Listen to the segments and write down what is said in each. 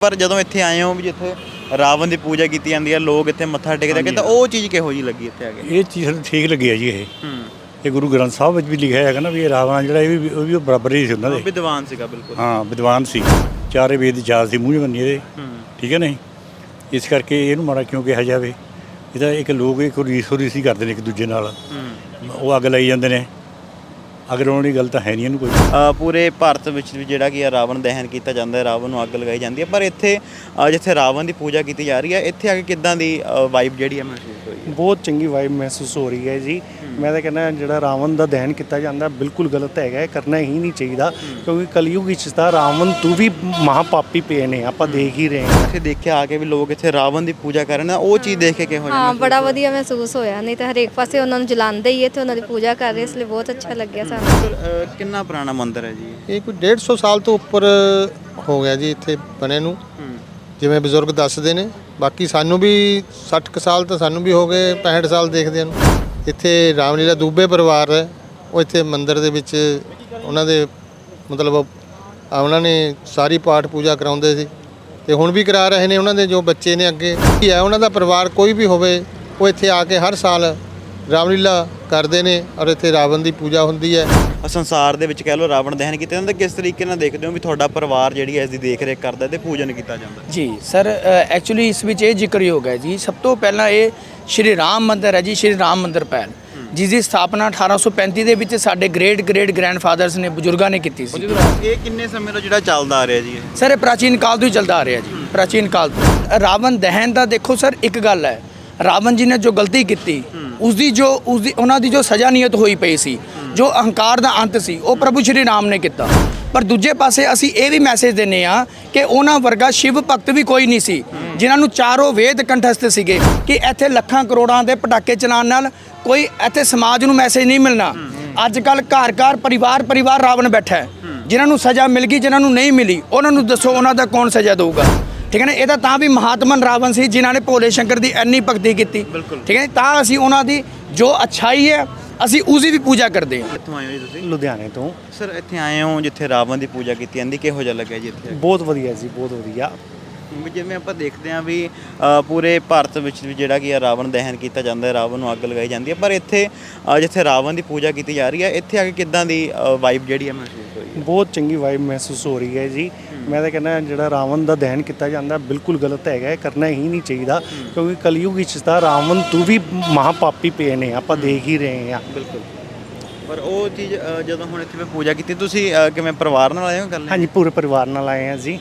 ਪਰ ਜਦੋਂ ਇੱਥੇ ਆਏ ਹੋ ਵੀ ਜਿੱਥੇ ਰਾਵਣ ਦੀ ਪੂਜਾ ਕੀਤੀ ਜਾਂਦੀ ਹੈ ਲੋਕ ਇੱਥੇ ਮੱਥਾ ਟੇਕਦੇ ਆ ਤਾਂ ਉਹ ਚੀਜ਼ ਕਿਹੋ ਜੀ ਲੱਗੀ ਇੱਥੇ ਆ ਕੇ? ਇਹ ਚੀਜ਼ ਸਾਨੂੰ ਠੀਕ ਲੱਗੀ ਹੈ ਜੀ ਇਹ। ਹੂੰ। ਇਹ ਗੁਰੂ ਗ੍ਰੰਥ ਸਾਹਿਬ ਵਿੱਚ ਵੀ ਲਿਖਿਆ ਹੈਗਾ ਨਾ ਵੀ ਇਹ ਰਾਵਣ ਜਿਹੜਾ ਇਹ ਵੀ ਉਹ ਵੀ ਬਰਾਬਰ ਹੀ ਸੀ ਉਹਨਾਂ ਦੇ। ਵਿਦਵਾਨ ਸੀਗਾ ਬਿਲਕੁਲ। ਹਾਂ ਵਿਦਵਾਨ ਸੀ। ਚਾਰੇ ਵੇਦ ਦੀ ਜਾਤ ਸੀ ਮੂੰਹ ਜਵੰਨੀ ਇਹਦੇ। ਹੂੰ। ਠੀਕ ਹੈ ਨਹੀਂ? ਇਸ ਕਰਕੇ ਇਹਨੂੰ ਮਾੜਾ ਕਿਉਂ ਕਿਹਾ ਜਾਵੇ? ਇਹਦਾ ਇੱਕ ਲੋਕ ਇੱਕ ਰੀਸੋ ਰੀਸੀ ਕਰਦੇ ਨੇ ਇੱਕ ਦੂਜੇ ਨਾਲ। ਹੂੰ। ਉਹ ਅੱਗ ਲਾਈ ਜਾਂਦੇ ਨੇ। ਅਗਰ ਉਹਨਾਂ ਦੀ ਗੱਲ ਤਾਂ ਹੈ ਨਹੀਂ ਇਹਨੂੰ ਕੋਈ ਅ, ਪੂਰੇ ਭਾਰਤ ਵਿੱਚ ਵੀ ਜਿਹੜਾ ਕਿ ਆ ਰਾਵਣ ਦਹਨ ਕੀਤਾ ਜਾਂਦਾ ਹੈ ਰਾਵਣ ਨੂੰ ਅੱਗ ਲਗਾਈ ਜਾਂਦੀ ਹੈ। ਪਰ ਇੱਥੇ ਅ, ਜਿੱਥੇ ਰਾਵਣ ਦੀ ਪੂਜਾ ਕੀਤੀ ਜਾ ਰਹੀ ਹੈ ਇੱਥੇ ਆ ਕੇ ਕਿੱਦਾਂ ਦੀ ਵਾਈਬ ਜਿਹੜੀ ਹੈ ਮਹਿਸੂਸ ਹੋਈ ਹੈ? ਬਹੁਤ ਚੰਗੀ ਵਾਈਬ ਮਹਿਸੂਸ ਹੋ ਰਹੀ ਹੈ ਜੀ। ਮੈਂ ਤਾਂ ਕਹਿੰਦਾ ਜਿਹੜਾ ਰਾਵਣ ਦਾ ਦਹਨ ਕੀਤਾ ਜਾਂਦਾ ਬਿਲਕੁਲ ਗਲਤ ਹੈਗਾ ਇਹ ਕਰਨਾ ਹੀ ਨਹੀਂ ਚਾਹੀਦਾ ਕਿਉਂਕਿ ਕਲਯੁਗ ਵਿੱਚ ਤਾਂ ਰਾਵਣ ਤੂੰ ਵੀ ਮਹਾਪਾਪੀ ਪਏ ਨੇ ਆਪਾਂ ਦੇਖ ਹੀ ਰਹੇ ਹਾਂ। ਇੱਥੇ ਦੇਖਿਆ ਆ ਕੇ ਵੀ ਲੋਕ ਇੱਥੇ ਰਾਵਣ ਦੀ ਪੂਜਾ ਕਰ ਰਹੇ ਨੇ ਉਹ ਚੀਜ਼ ਦੇਖ ਕੇ ਕਿਹੋ ਜਿਹਾ ਹਾਂ ਬੜਾ ਵਧੀਆ ਮਹਿਸੂਸ ਹੋਇਆ ਨਹੀਂ ਤਾਂ ਹਰੇਕ ਪਾਸੇ ਉਹਨਾਂ ਨੂੰ ਜਲਾਉਂਦੇ ਹੀ ਹੈ ਤੇ ਉਹਨਾਂ ਦੀ ਪੂਜਾ ਕਰ ਰਹੇ ਇਸ ਲਈ ਬਹੁਤ ਅੱਛਾ ਲੱਗਿਆ ਸਾਨੂੰ। ਕਿੰਨਾ ਪੁਰਾਣਾ ਮੰਦਿਰ ਹੈ ਜੀ? ਇਹ? ਇਹ ਕੋਈ 150 ਸਾਲ ਤੋਂ ਉੱਪਰ ਹੋ ਗਿਆ ਜੀ ਇੱਥੇ ਬਣੇ ਨੂੰ। ਹੂੰ। ਜਿਵੇਂ ਬਜ਼ੁਰਗ ਦੱਸਦੇ ਨੇ ਬਾਕੀ ਸਾਨੂੰ ਵੀ 60 ਕੁ ਸਾਲ ਤਾਂ ਸਾਨੂੰ ਵੀ ਹੋ ਗਏ 65 ਸਾਲ ਦੇਖਦੇ ਨੂੰ। ਇੱਥੇ ਰਾਮਲੀਲਾ ਦੂਬੇ ਪਰਿਵਾਰ ਹੈ। ਉਹ ਇੱਥੇ ਮੰਦਿਰ ਦੇ ਵਿੱਚ ਉਹਨਾਂ ਦੇ ਮਤਲਬ ਉਹਨਾਂ ਨੇ ਸਾਰੀ ਪਾਠ ਪੂਜਾ ਕਰਾਉਂਦੇ ਸੀ। ਤੇ ਹੁਣ ਵੀ ਕਰਾ ਰਹੇ ਨੇ ਉਹਨਾਂ ਦੇ ਜੋ ਬੱਚੇ ਨੇ ਅੱਗੇ। ਕੀ ਹੈ ਉਹਨਾਂ ਦਾ ਪਰਿਵਾਰ ਕੋਈ ਵੀ ਹੋਵੇ ਉਹ ਇੱਥੇ ਆ ਕੇ ਹਰ ਸਾਲ ਰਾਮਲੀਲਾ ਕਰਦੇ ਨੇ ਔਰ ਇੱਥੇ ਰਾਵਣ ਦੀ ਪੂਜਾ ਹੁੰਦੀ ਹੈ। ਸੰਸਾਰ ਦੇ ਵਿੱਚ ਕਹਿ ਲਓ ਰਾਵਣ ਦਹਨ ਕੀਤਾ ਜਾਂਦਾ ਕਿਸ ਤਰੀਕੇ ਨਾਲ ਦੇਖਦੇ ਹੋ ਵੀ ਤੁਹਾਡਾ ਪਰਿਵਾਰ ਜਿਹੜੀ ਹੈ ਇਸ ਦੀ ਦੇਖ ਰੇਖ ਕਰਦਾ ਤੇ ਪੂਜਨ ਕੀਤਾ ਜਾਂਦਾ? ਜੀ ਸਰ ਐਕਚੁਅਲੀ ਇਸ ਵਿੱਚ ਇਹ ਜ਼ਿਕਰਯੋਗ ਹੈ ਜੀ। ਸਭ ਤੋਂ ਪਹਿਲਾਂ ਇਹ ਸ਼੍ਰੀ ਰਾਮ ਮੰਦਿਰ ਹੈ ਜੀ ਸ਼੍ਰੀ ਰਾਮ ਮੰਦਿਰ ਪੈਲ। ਜਿਸ ਦੀ ਸਥਾਪਨਾ 1835 ਦੇ ਵਿੱਚ ਸਾਡੇ ਗ੍ਰੇਟ ਗ੍ਰੇਟ ਗ੍ਰੈਂਡਫਾਦਰਸ ਨੇ ਬਜ਼ੁਰਗਾਂ ਨੇ ਕੀਤੀ ਸੀ। ਇਹ ਕਿੰਨੇ ਸਮੇਂ ਤੋਂ ਜਿਹੜਾ ਚੱਲਦਾ ਆ ਰਿਹਾ ਜੀ ਸਰ ਇਹ ਪ੍ਰਾਚੀਨ ਕਾਲ ਤੋਂ ਹੀ ਚੱਲਦਾ ਆ ਰਿਹਾ ਜੀ ਪ੍ਰਾਚੀਨ ਕਾਲ ਤੋਂ। ਰਾਵਣ ਦਹਨ ਦਾ ਦੇਖੋ ਸਰ ਇੱਕ ਗੱਲ ਹੈ। ਰਾਵਣ ਜੀ ਨੇ ਜੋ ਗਲਤੀ ਕੀਤੀ ਉਸ ਦੀ ਜੋ ਉਸ ਦੀ ਉਹਨਾਂ ਦੀ ਜੋ ਸਜ਼ਾ ਨਿਯਤ ਹੋਈ ਪਈ ਸੀ ਜੋ ਅਹੰਕਾਰ ਦਾ ਅੰਤ ਸੀ ਉਹ ਪ੍ਰਭੂ ਸ਼੍ਰੀ ਰਾਮ ਨੇ ਕੀਤਾ। ਪਰ ਦੂਜੇ ਪਾਸੇ ਅਸੀਂ ਇਹ ਵੀ ਮੈਸੇਜ ਦਿੰਨੇ ਆ ਕਿ ਉਹਨਾਂ ਵਰਗਾ ਸ਼ਿਵ ਭਗਤ ਵੀ ਕੋਈ ਨਹੀਂ ਸੀ ਜਿਨ੍ਹਾਂ ਨੂੰ ਚਾਰੋਂ ਵੇਦ ਕੰਠਸਥ ਸੀਗੇ ਕਿ ਇੱਥੇ ਲੱਖਾਂ ਕਰੋੜਾਂ ਦੇ ਪਟਾਕੇ ਚਲਾਉਣ ਨਾਲ ਕੋਈ ਇੱਥੇ ਸਮਾਜ ਨੂੰ ਮੈਸੇਜ ਨਹੀਂ ਮਿਲਣਾ। ਅੱਜ ਕੱਲ ਘਰ ਘਰ ਪਰਿਵਾਰ ਪਰਿਵਾਰ ਰਾਵਣ ਬੈਠਾ ਹੈ। ਜਿਨ੍ਹਾਂ ਨੂੰ ਸਜ਼ਾ ਮਿਲ ਗਈ ਜਿਨ੍ਹਾਂ ਨੂੰ ਨਹੀਂ ਮਿਲੀ ਉਹਨਾਂ ਨੂੰ ਦੱਸੋ ਉਹਨਾਂ ਦਾ ਕੌਣ ਸਜ਼ਾ ਦੇਊਗਾ। ਠੀਕ ਹੈ ਨਾ? ਇਹ ਤਾਂ ਤਾਂ ਵੀ ਮਹਾਤਮਨ ਰਾਵਣ ਸੀ ਜਿਨ੍ਹਾਂ ਨੇ ਭੋਲੇ ਸ਼ੰਕਰ ਦੀ ਇੰਨੀ ਭਗਤੀ ਕੀਤੀ। ਠੀਕ ਹੈ? ਤਾਂ ਅਸੀਂ ਉਹਨਾਂ ਦੀ ਜੋ ਅੱਛਾਈ ਹੈ ਅਸੀਂ ਉਸ ਦੀ ਵੀ ਪੂਜਾ ਕਰਦੇ ਹਾਂ। ਕਿੱਥੋਂ ਆਏ ਹੋ ਜੀ ਤੁਸੀਂ? ਲੁਧਿਆਣੇ ਤੋਂ। ਸਰ ਇੱਥੇ ਆਏ ਹੋ ਜਿੱਥੇ ਰਾਵਣ ਦੀ ਪੂਜਾ ਕੀਤੀ ਜਾਂਦੀ ਕਿਹੋ ਜਿਹਾ ਲੱਗਿਆ ਜੀ ਇੱਥੇ? ਬਹੁਤ ਵਧੀਆ ਜੀ ਬਹੁਤ ਵਧੀਆ। ਵੀ ਜਿਵੇਂ ਆਪਾਂ ਦੇਖਦੇ ਹਾਂ ਵੀ ਅ, ਪੂਰੇ ਭਾਰਤ ਵਿੱਚ ਵੀ ਜਿਹੜਾ ਕਿ ਆ ਰਾਵਣ ਦਹਨ ਕੀਤਾ ਜਾਂਦਾ ਹੈ ਰਾਵਣ ਨੂੰ ਅੱਗ ਲਗਾਈ ਜਾਂਦੀ ਹੈ ਪਰ ਇੱਥੇ ਅ, ਜਿੱਥੇ ਰਾਵਣ ਦੀ ਪੂਜਾ ਕੀਤੀ ਜਾ ਰਹੀ ਹੈ ਇੱਥੇ ਆ ਕੇ ਕਿੱਦਾਂ ਦੀ ਵਾਈਬ ਜਿਹੜੀ ਹੈ ਮਹਿਸੂਸ ਹੋਈ ਬਹੁਤ ਚੰਗੀ ਵਾਈਬ ਮਹਿਸੂਸ ਹੋ ਰਹੀ ਹੈ ਜੀ। ਮੈਂ ਤਾਂ ਕਹਿੰਦਾ ਜਿਹੜਾ ਰਾਵਣ ਦਾ ਦਹਨ ਕੀਤਾ ਜਾਂਦਾ ਬਿਲਕੁਲ ਗਲਤ ਹੈਗਾ ਇਹ ਕਰਨਾ ਹੀ ਨਹੀਂ ਚਾਹੀਦਾ ਕਿਉਂਕਿ ਕਲਯੁਗ ਵਿੱਚ ਤਾਂ ਰਾਵਣ ਤੂੰ ਵੀ ਮਹਾਪਾਪੀ ਪਏ ਨੇ ਆਪਾਂ ਦੇਖ ਹੀ ਰਹੇ ਹਾਂ। ਬਿਲਕੁਲ। ਪਰ ਉਹ ਚੀਜ਼ ਅ, ਜਦੋਂ ਹੁਣ ਇੱਥੇ ਮੈਂ ਪੂਜਾ ਕੀਤੀ ਤੁਸੀਂ ਅ, ਕਿਵੇਂ ਪਰਿਵਾਰ ਨਾਲ ਆਏ ਹੋ ਗੱਲ ਹਾਂਜੀ ਪੂਰੇ ਪਰਿਵਾਰ ਨਾਲ ਆਏ ਹਾਂ ਜੀ।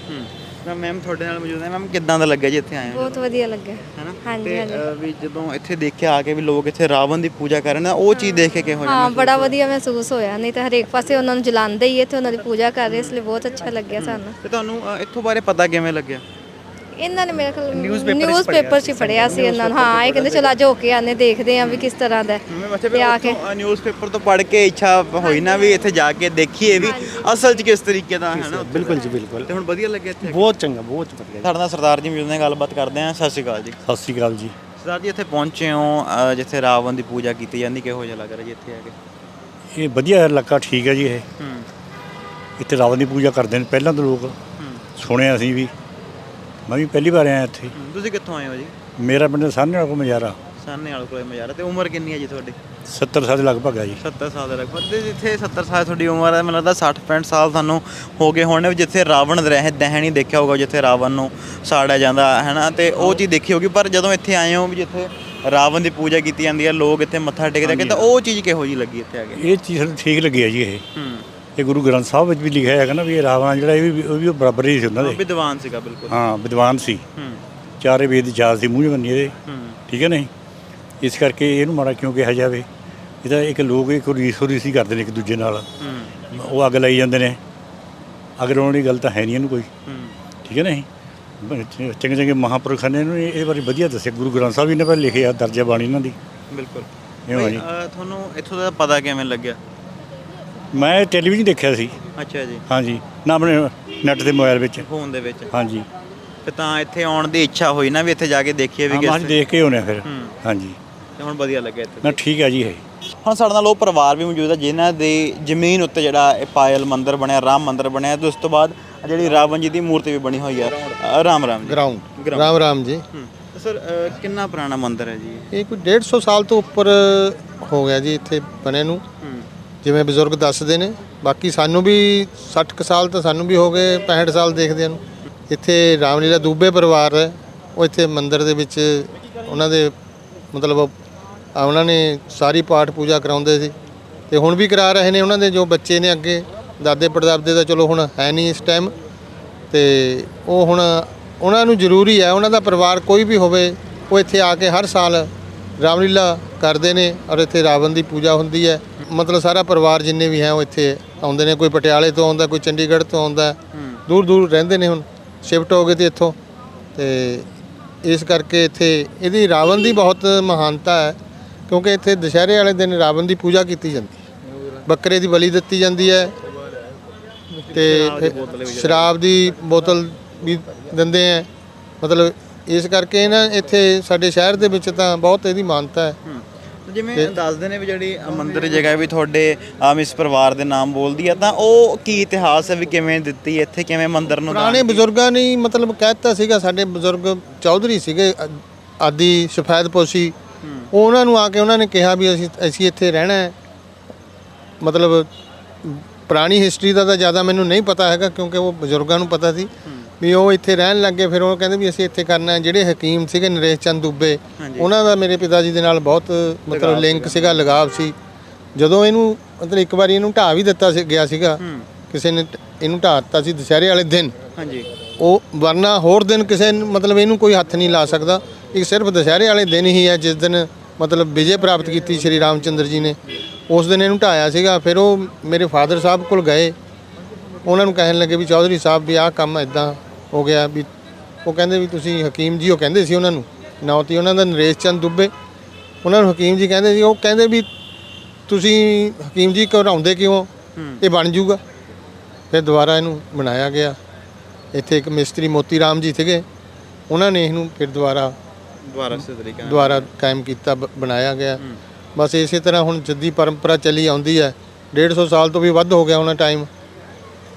ਮੈਂ ਮੈਮ ਤੁਹਾਡੇ ਨਾਲ ਮੌਜੂਦ ਹਾਂ। ਮੈਮ ਕਿੱਦਾਂ ਦਾ ਲੱਗਿਆ ਜੀ ਇੱਥੇ ਆਏ ਹੋ ਬਹੁਤ ਵਧੀਆ ਲੱਗਿਆ। ਹੈਨਾ? ਹਾਂਜੀ, ਤੇ, ਹਾਂਜੀ। ਅ, ਵੀ ਜਦੋਂ ਇੱਥੇ ਦੇਖਿਆ ਆ ਕੇ ਵੀ ਲੋਕ ਇੱਥੇ ਰਾਵਣ ਦੀ ਪੂਜਾ ਕਰ ਰਹੇ ਨੇ ਉਹ ਚੀਜ਼ ਦੇਖ ਕੇ ਕਿਹੋ ਜਿਹਾ ਹਾਂ ਬੜਾ ਵਧੀਆ ਮਹਿਸੂਸ ਹੋਇਆ। ਨਹੀਂ ਤਾਂ ਹਰੇਕ ਪਾਸੇ ਉਹਨਾਂ ਨੂੰ ਜਲਾਉਂਦੇ ਹੀ ਹੈ ਤੇ ਉਹਨਾਂ ਦੀ ਪੂਜਾ ਕਰ ਰਹੇ ਇਸ ਲਈ ਬਹੁਤ ਅੱਛਾ ਲੱਗਿਆ ਸਾਨੂੰ। ਤੇ ਤੁਹਾਨੂੰ ਅ, ਇੱਥੋਂ ਬਾਰੇ ਪਤਾ ਕਿਵੇਂ ਲੱਗਿਆ? ਇਹਨਾਂ ਨੇ ਮੇਰੇ ਖਿਆਲ ਨਿਊਜ਼ ਪੇਪਰ 'ਚ ਹੀ ਪੜਿਆ ਸੀ ਇਹਨਾਂ ਨੂੰ। ਹਾਂ ਇਹ ਕਹਿੰਦੇ ਚਲ ਅੱਜ ਹੋ ਕੇ ਆਨੇ ਦੇਖਦੇ ਆਂ ਵੀ ਕਿਸ ਤਰ੍ਹਾਂ ਦਾ ਹੈ। ਮੈਂ ਵੈਸੇ ਤੇ ਆ ਕੇ ਨਿਊਜ਼ਪੇਪਰ ਤੋਂ ਪੜ੍ਹ ਕੇ ਇੱਛਾ ਹੋਈ ਨਾ ਵੀ ਇੱਥੇ ਜਾ ਕੇ ਦੇਖੀਏ ਵੀ ਅਸਲ 'ਚ ਕਿਸ ਤਰੀਕੇ ਦਾ ਹੈ ਨਾ ਬਿਲਕੁਲ ਜੀ ਬਿਲਕੁਲ ਤੇ ਹੁਣ ਵਧੀਆ ਲੱਗਿਆ ਇੱਥੇ ਬਹੁਤ ਚੰਗਾ ਬਹੁਤ ਵਧੀਆ। ਸਾਡੇ ਨਾਲ ਸਰਦਾਰ ਜੀ ਮੌਜੂਦ ਨੇ ਗੱਲਬਾਤ ਕਰਦੇ ਆ। ਸਤਿ ਸ਼੍ਰੀ ਅਕਾਲ ਜੀ। ਸਤਿ ਸ੍ਰੀ ਅਕਾਲ ਜੀ। ਸਰਦਾਰ ਜੀ ਇੱਥੇ ਪਹੁੰਚੇ ਹੋ ਅ, ਜਿੱਥੇ ਰਾਵਣ ਦੀ ਪੂਜਾ ਕੀਤੀ ਜਾਂਦੀ ਕਿਹੋ ਜਿਹਾ ਲੱਗ ਰਿਹਾ ਜੀ ਇੱਥੇ ਆ ਕੇ? ਇਹ ਵਧੀਆ ਇਲਾਕਾ ਠੀਕ ਹੈ ਜੀ ਇਹ। ਹੂੰ। ਇੱਥੇ ਰਾਵਣ ਦੀ ਪੂਜਾ ਕਰਦੇ ਨੇ ਪਹਿਲਾਂ ਤੋਂ ਲੋਕ। ਹੂੰ। ਸੁਣਿਆ ਅਸੀਂ ਵੀ। ਮੈਂ ਵੀ ਪਹਿਲੀ ਵਾਰ ਆਇਆ ਇੱਥੇ। ਤੁਸੀਂ ਕਿੱਥੋਂ ਆਏ ਹੋ ਜੀ? ਮੇਰਾ ਪਿੰਡ ਸਾਹਨੇ ਵਾਲਾ ਕੋ ਮਜਾਰਾ। ਸਾਹਨੇ ਵਾਲੇ ਕੋਲੇ ਮਜ਼ਾਰਾ। ਤੇ ਉਮਰ ਕਿੰਨੀ ਹੈ ਜੀ ਤੁਹਾਡੀ? 70 ਸਾਲ ਦੇ ਲਗਭਗ ਹੈ ਜੀ। 70 ਸਾਲ ਦੇ ਲਗਭਗ। ਤੇ ਜਿੱਥੇ 70 ਸਾਲ ਤੁਹਾਡੀ ਉਮਰ ਹੈ ਮੈਨੂੰ ਲੱਗਦਾ 60 65 ਸਾਲ ਤੁਹਾਨੂੰ ਹੋ ਗਏ ਹੋਣੇ ਜਿੱਥੇ ਰਾਵਣ ਰਹਿ ਦਹਨ ਹੀ ਦੇਖਿਆ ਹੋਊਗਾ ਜਿੱਥੇ ਰਾਵਣ ਨੂੰ ਸਾੜਿਆ ਜਾਂਦਾ ਹੈ ਨਾ ਤੇ ਉਹ ਚੀਜ਼ ਦੇਖੀ ਹੋਗੀ ਪਰ ਜਦੋਂ ਇੱਥੇ ਆਏ ਹੋ ਵੀ ਜਿੱਥੇ ਰਾਵਣ ਦੀ ਪੂਜਾ ਕੀਤੀ ਜਾਂਦੀ ਹੈ ਲੋਕ ਇੱਥੇ ਮੱਥਾ ਟੇਕਦੇ ਆ ਤਾਂ ਉਹ ਚੀਜ਼ ਕਿਹੋ ਜੀ ਲੱਗੀ ਇੱਥੇ ਆ ਕੇ? ਇਹ ਚੀਜ਼ ਸਾਨੂੰ ਠੀਕ ਲੱਗੀ ਹੈ ਜੀ ਇਹ। ਹੂੰ। ਇਹ ਗੁਰੂ ਗ੍ਰੰਥ ਸਾਹਿਬ ਵਿੱਚ ਵੀ ਲਿਖਿਆ ਹੈਗਾ ਨਾ ਵੀ ਇਹ ਰਾਵਣ ਜਿਹੜਾ ਇਹ ਵੀ ਉਹ ਵੀ ਬਰਾਬਰ ਹੀ ਸੀ ਉਹਨਾਂ ਦੇ। ਵਿਦਵਾਨ ਸੀਗਾ ਬਿਲਕੁਲ। ਹਾਂ ਵਿਦਵਾਨ ਸੀ। ਹੂੰ। ਚਾਰੇ ਵੇਦ ਦੀ ਜਾਤ ਸੀ ਮੂੰਹ ਜਵੰਨੀ ਇਹਦੇ। ਹੂੰ। ਠੀਕ ਹੈ ਨਹੀਂ? ਇਸ ਕਰਕੇ ਇਹਨੂੰ ਮਾੜਾ ਕਿਉਂ ਕਿਹਾ ਜਾਵੇ? ਇਹਦਾ ਇੱਕ ਲੋਕ ਇੱਕ ਰੀਸੋ ਰੀਸੀ ਕਰਦੇ ਨੇ ਇੱਕ ਦੂਜੇ ਨਾਲ। ਹੂੰ। ਉਹ ਅੱਗ ਲਾਈ ਜਾਂਦੇ ਨੇ। ਅਗਰ ਉਹਨਾਂ ਦੀ ਗੱਲ ਤਾਂ ਹੈ ਨਹੀਂ ਇਹਨੂੰ ਕੋਈ। ਹੂੰ। ਠੀਕ ਹੈ ਨਹੀਂ? ਚੰਗੇ ਚੰਗੇ ਮਹਾਂਪੁਰਖਾਂ ਨੇ ਇਹਨੂੰ ਇਹ ਬਾਰੇ ਵਧੀਆ ਦੱਸਿਆ। ਗੁਰੂ ਗ੍ਰੰਥ ਸਾਹਿਬ ਜੀ ਨੇ ਪਹਿਲਾਂ ਲਿਖਿਆ ਦਰਜਾ ਬਾਣੀ ਇਹਨਾਂ ਦੀ। ਬਿਲਕੁਲ। ਤੁਹਾਨੂੰ ਇੱਥੋਂ ਦਾ ਪਤਾ ਕਿਵੇਂ ਲੱਗਿਆ? ਮੈਂ ਟੈਲੀਵਿਜ਼ਨ ਦੇਖਿਆ ਸੀ। ਅੱਛਾ ਜੀ। ਹਾਂਜੀ। ਨਾ ਆਪਣੇ ਨੈਟ ਤੇ ਮੋਬਾਈਲ ਵਿੱਚ। ਫੋਨ ਦੇ ਵਿੱਚ। ਹਾਂਜੀ। ਤੇ ਤਾਂ ਇੱਥੇ ਆਉਣ ਦੀ ਇੱਛਾ ਹੋਈ ਨਾ ਵੀ ਇੱਥੇ ਜਾ ਕੇ ਦੇਖੀਏ ਵੀ ਹਾਂ ਕਿਸ ਮੈਂ ਦੇਖ ਕੇ ਆਉਣੇ ਫਿਰ। ਹੂੰ। ਹਾਂਜੀ। ਤੇ ਹੁਣ ਵਧੀਆ ਲੱਗਿਆ ਇੱਥੇ। ਨਾ ਠੀਕ ਹੈ ਜੀ ਇਹ। ਹੁਣ ਸਾਡੇ ਨਾਲ ਉਹ ਪਰਿਵਾਰ ਵੀ ਮੌਜੂਦ ਹੈ ਜਿਨ੍ਹਾਂ ਦੇ ਜ਼ਮੀਨ ਉੱਤੇ ਜਿਹੜਾ ਇਹ ਪਾਇਲ ਮੰਦਿਰ ਬਣਿਆ ਰਾਮ ਮੰਦਿਰ ਬਣਿਆ ਤੇ ਉਸ ਤੋਂ ਬਾਅਦ ਆਹ ਜਿਹੜੀ ਰਾਵਣ ਜੀ ਦੀ ਮੂਰਤੀ ਵੀ ਬਣੀ ਹੋਈ ਆ। ਅ, ਰਾਮ ਰਾਮ ਜੀ। ਗਰਾਊਂਡ। ਰਾਮ। ਰਾਮ ਜੀ। ਹੂੰ। ਸਰ ਅ, ਕਿੰਨਾ ਪੁਰਾਣਾ ਮੰਦਿਰ ਹੈ ਜੀ? ਇਹ? ਇਹ ਕੋਈ 150 ਸਾਲ ਤੋਂ ਉੱਪਰ ਹੋ ਗਿਆ ਜੀ ਇੱਥੇ ਬਣੇ ਨੂੰ। ਜਿਵੇਂ ਬਜ਼ੁਰਗ ਦੱਸਦੇ ਨੇ, ਬਾਕੀ ਸਾਨੂੰ ਵੀ 60 ਕੁ ਸਾਲ ਤਾਂ ਸਾਨੂੰ ਵੀ ਹੋ ਗਏ 65 ਸਾਲ ਦੇਖਦੇ ਨੂੰ। ਇੱਥੇ ਰਾਮਲੀਲਾ ਦੂਬੇ ਪਰਿਵਾਰ ਹੈ, ਉਹ ਇੱਥੇ ਮੰਦਿਰ ਦੇ ਵਿੱਚ ਉਹਨਾਂ ਦੇ ਮਤਲਬ ਉਹਨਾਂ ਨੇ ਸਾਰੀ ਪਾਠ ਪੂਜਾ ਕਰਾਉਂਦੇ ਸੀ। ਤੇ ਹੁਣ ਵੀ ਕਰਾ ਰਹੇ ਨੇ ਉਹਨਾਂ ਦੇ ਜੋ ਬੱਚੇ ਨੇ ਅੱਗੇ, ਦਾਦੇ ਪੜਦਾਦੇ ਦਾ ਚਲੋ ਹੁਣ ਹੈ ਨਹੀਂ ਇਸ ਟਾਈਮ। ਤੇ ਉਹ ਹੁਣ ਉਹਨਾਂ ਨੂੰ ਜ਼ਰੂਰੀ ਹੈ, ਉਹਨਾਂ ਦਾ ਪਰਿਵਾਰ ਕੋਈ ਵੀ ਹੋਵੇ, ਉਹ ਇੱਥੇ ਆ ਕੇ ਹਰ ਸਾਲ ਰਾਮਲੀਲਾ ਕਰਦੇ ਨੇ ਔਰ ਇੱਥੇ ਰਾਵਣ ਦੀ ਪੂਜਾ ਹੁੰਦੀ ਹੈ। ਮਤਲਬ ਸਾਰਾ ਪਰਿਵਾਰ ਜਿੰਨੇ ਵੀ ਹੈ ਉਹ ਇੱਥੇ ਆਉਂਦੇ ਨੇ, ਕੋਈ ਪਟਿਆਲੇ ਤੋਂ ਆਉਂਦਾ, ਕੋਈ ਚੰਡੀਗੜ੍ਹ ਤੋਂ ਆਉਂਦਾ, ਦੂਰ ਦੂਰ ਰਹਿੰਦੇ ਨੇ ਹੁਣ ਸ਼ਿਫਟ ਹੋ ਗਏ ਤੇ ਇੱਥੋਂ। ਤੇ ਇਸ ਕਰਕੇ ਇੱਥੇ ਇਹਦੀ ਰਾਵਣ ਦੀ ਬਹੁਤ ਮਹਾਨਤਾ ਹੈ, ਕਿਉਂਕਿ ਇੱਥੇ ਦੁਸ਼ਹਿਰੇ ਵਾਲੇ ਦਿਨ ਰਾਵਣ ਦੀ ਪੂਜਾ ਕੀਤੀ ਜਾਂਦੀ ਹੈ। ਬੱਕਰੇ ਦੀ ਬਲੀ ਦਿੱਤੀ ਜਾਂਦੀ ਹੈ ਤੇ ਸ਼ਰਾਬ ਦੀ ਬੋਤਲ ਵੀ ਦਿੰਦੇ ਆ ਮਤਲਬ ਇਸ ਕਰਕੇ ਨਾ ਇੱਥੇ ਸਾਡੇ ਸ਼ਹਿਰ ਦੇ ਵਿੱਚ ਤਾਂ ਬਹੁਤ ਇਹਦੀ ਮਾਨਤਾ ਹੈ। ਜਿਵੇਂ ਦੱਸਦੇ ਨੇ ਵੀ ਜਿਹੜੀ ਮੰਦਿਰ ਜਗ੍ਹਾ ਵੀ ਤੁਹਾਡੇ ਆਮ ਇਸ ਪਰਿਵਾਰ ਦੇ ਨਾਮ ਬੋਲਦੀ ਆ ਤਾਂ ਉਹ ਕੀ ਇਤਿਹਾਸ ਹੈ ਵੀ ਕਿਵੇਂ ਦਿੱਤੀ ਇੱਥੇ ਕਿਵੇਂ ਮੰਦਿਰ ਨੂੰ ਪੁਰਾਣੇ ਬਜ਼ੁਰਗਾਂ ਨੇ ਹੀ ਮਤਲਬ ਕਹਿਤਾ ਸੀਗਾ ਸਾਡੇ ਬਜ਼ੁਰਗ ਚੌਧਰੀ ਸੀਗੇ ਆਦੀ ਸਫੈਦ ਪੋਸ਼ੀ। ਉਹ ਉਹਨਾਂ ਨੂੰ ਆ ਕੇ ਉਹਨਾਂ ਨੇ ਕਿਹਾ ਵੀ ਅਸੀਂ ਅਸੀਂ ਇੱਥੇ ਰਹਿਣਾ ਹੈ। ਮਤਲਬ ਪੁਰਾਣੀ ਹਿਸਟਰੀ ਦਾ ਤਾਂ ਜ਼ਿਆਦਾ ਮੈਨੂੰ ਨਹੀਂ ਪਤਾ ਹੈਗਾ ਕਿਉਂਕਿ ਉਹ ਬਜ਼ੁਰਗਾਂ ਨੂੰ ਪਤਾ ਸੀ। ਵੀ ਉਹ ਇੱਥੇ ਰਹਿਣ ਲੱਗੇ ਫਿਰ ਉਹ ਕਹਿੰਦੇ ਵੀ ਅਸੀਂ ਇੱਥੇ ਕਰਨਾ ਹੈ। ਜਿਹੜੇ ਹਕੀਮ ਸੀਗੇ ਨਰੇਸ਼ ਚੰਦ ਦੁੱਬੇ ਉਹਨਾਂ ਦਾ ਮੇਰੇ ਪਿਤਾ ਜੀ ਦੇ ਨਾਲ ਬਹੁਤ ਮਤਲਬ ਲਿੰਕ ਸੀਗਾ ਲਗਾਵ ਸੀ। ਜਦੋਂ ਇਹਨੂੰ ਮਤਲਬ ਇੱਕ ਵਾਰੀ ਇਹਨੂੰ ਢਾਹ ਵੀ ਦਿੱਤਾ ਸੀ ਗਿਆ ਸੀਗਾ ਕਿਸੇ ਨੇ ਇਹਨੂੰ ਢਾਹ ਦਿੱਤਾ ਸੀ ਦੁਸਹਿਰੇ ਵਾਲੇ ਦਿਨ। ਹਾਂਜੀ। ਉਹ ਵਰਨਾ ਹੋਰ ਦਿਨ ਕਿਸੇ ਮਤਲਬ ਇਹਨੂੰ ਕੋਈ ਹੱਥ ਨਹੀਂ ਲਾ ਸਕਦਾ। ਇਹ ਸਿਰਫ ਦੁਸਹਿਰੇ ਵਾਲੇ ਦਿਨ ਹੀ ਹੈ ਜਿਸ ਦਿਨ ਮਤਲਬ ਵਿਜੇ ਪ੍ਰਾਪਤ ਕੀਤੀ ਸ਼੍ਰੀ ਰਾਮਚੰਦਰ ਜੀ ਨੇ। ਉਸ ਦਿਨ ਇਹਨੂੰ ਢਾਇਆ ਸੀਗਾ ਫਿਰ ਉਹ ਮੇਰੇ ਫਾਦਰ ਸਾਹਿਬ ਕੋਲ ਗਏ। ਉਹਨਾਂ ਨੂੰ ਕਹਿਣ ਲੱਗੇ ਵੀ ਚੌਧਰੀ ਸਾਹਿਬ ਵੀ ਆਹ ਕੰਮ ਇਦਾਂ ਹੋ ਗਿਆ ਵੀ ਉਹ ਕਹਿੰਦੇ ਵੀ ਤੁਸੀਂ ਹਕੀਮ ਜੀ ਉਹ ਕਹਿੰਦੇ ਸੀ ਉਹਨਾਂ ਨੂੰ ਨਾਂ ਤੀ ਉਹਨਾਂ ਦਾ ਨਰੇਸ਼ ਚੰਦ ਦੁੱਬੇ। ਉਹਨਾਂ ਨੂੰ ਹਕੀਮ ਜੀ ਕਹਿੰਦੇ ਸੀ ਉਹ ਕਹਿੰਦੇ ਵੀ ਤੁਸੀਂ ਹਕੀਮ ਜੀ ਘਬਰਾਉਂਦੇ ਕਿਉਂ? ਇਹ ਬਣ ਜੂਗਾ। ਫਿਰ ਦੁਬਾਰਾ ਇਹਨੂੰ ਬਣਾਇਆ ਗਿਆ। ਇੱਥੇ ਇੱਕ ਮਿਸਤਰੀ ਮੋਤੀ ਰਾਮ ਜੀ ਸੀਗੇ। ਉਹਨਾਂ ਨੇ ਇਹਨੂੰ ਫਿਰ ਦੁਬਾਰਾ ਦੁਬਾਰਾ ਸੇ ਤਰੀਕੇ ਦੁਬਾਰਾ ਕਾਇਮ ਕੀਤਾ ਬਣਾਇਆ ਗਿਆ। ਬਸ ਇਸੇ ਤਰ੍ਹਾਂ ਹੁਣ ਜੱਦੀ ਪਰੰਪਰਾ ਚੱਲੀ ਆਉਂਦੀ ਹੈ। 150 ਸਾਲ ਤੋਂ ਵੀ ਵੱਧ ਹੋ ਗਿਆ ਉਹਨਾਂ ਟਾਈਮ